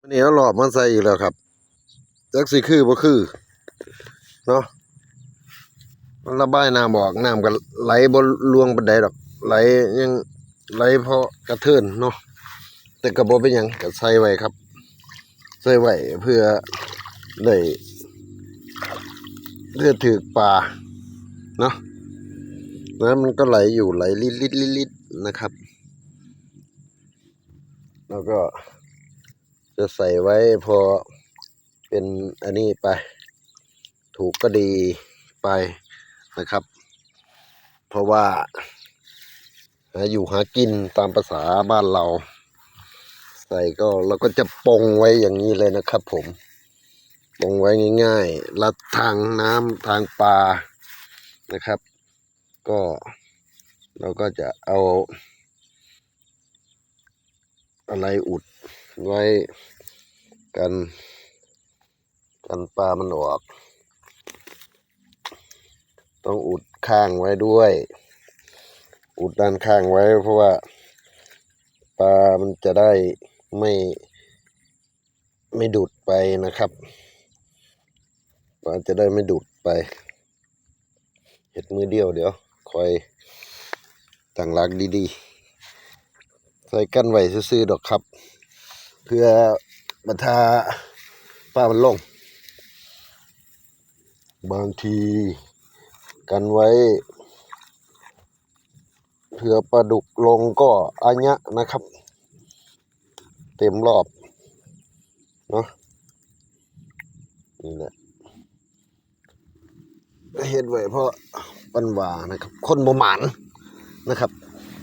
วันนี้เอาหลอบมาใส่อีกแล้วครับจักสิคือบ่คือเนาะมันระบายน้ำออกน้ำก็ไหลบ่ลวงปานใดดอก ไหลยังไหลเพราะกระเทินเนาะแต่ก็บ่เป็นยังก็ใส่ไว้ครับ ใส่ไว้เพื่อได้เพื่อถือปลาเนาะแล้วมันก็ไหลอยู่ไหลลิดๆๆๆนะครับ แล้วก็ จะใส่ไว้พอเป็นอันนี้ไป ถูกก็ดีไปนะครับ เพราะว่าหาอยู่หากินตามภาษาบ้านเรา ใส่ก็เราก็จะปงไว้อย่างนี้เลยนะครับ ผมปงไว้ง่ายๆลัดทางน้ำทางปลานะครับ ก็เราก็จะเอาอะไรอุดไว้ กันกันปลามันออก ต้องอุดข้างไว้ด้วย อุดด้านข้างไว้เพราะว่าปลามันจะได้ไม่ไม่ดูดไปนะครับปลาจะได้ไม่ดูดไปเห็ดมือเดียวเดี๋ยวคอยตั้งหลักดีๆ ใส่กั้นไว้ซื่อๆดอกครับ เพื่อ บรรทาป้ามันลง บางทีกันไว้เพื่อปลาดุกลงก็อัญะนะครับ เต็มรอบ เนาะนี่แหละเห็นไว้เพราะปันวานะครับ คนบ่หมานนะครับ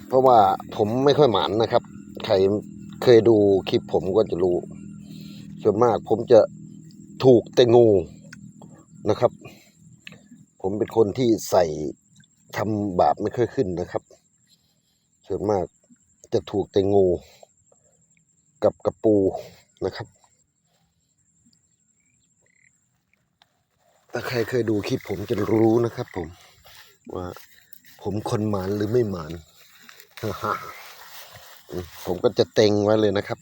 เพราะว่าผมไม่ค่อยหมานนะครับ ใครเคยดูคลิปผมก็จะรู้ ส่วนมากผมจะถูกแต่งูนะครับ ผมเป็นคนที่ใส่ทำบาปไม่ค่อยขึ้นนะครับ ส่วนมากจะถูกแต่งูกับกระปูนะครับ ถ้าใครเคยดูคลิปผมจะรู้นะครับผมว่าผมคนหมานหรือไม่หมานผมก็จะเต็งไว้เลยนะครับ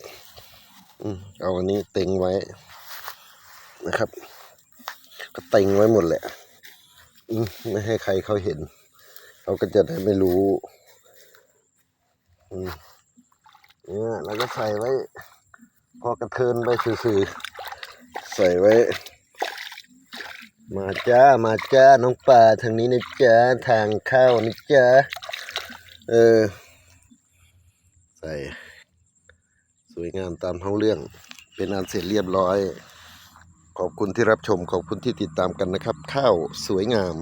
อืมเอาอันนี้เต็งไว้นะครับ ก็เต็งไว้หมดแหละอืมไม่ให้ใครเขาเห็นเขาก็จะได้ไม่รู้อืมเนี่ยแล้วก็ใส่ไว้ พอกระเทินไปสื่อๆใส่ไว้ มาจ้ามาจ้าน้องป่าทางนี้นะจ้าทางเข้านะจ้าเออ ใส่ วยงามตามท้องเรื่อง เป็นอันเสร็จเรียบร้อย ขอบคุณที่รับชมขอบคุณที่ติดตามกันนะครับ ข้าวสวยงาม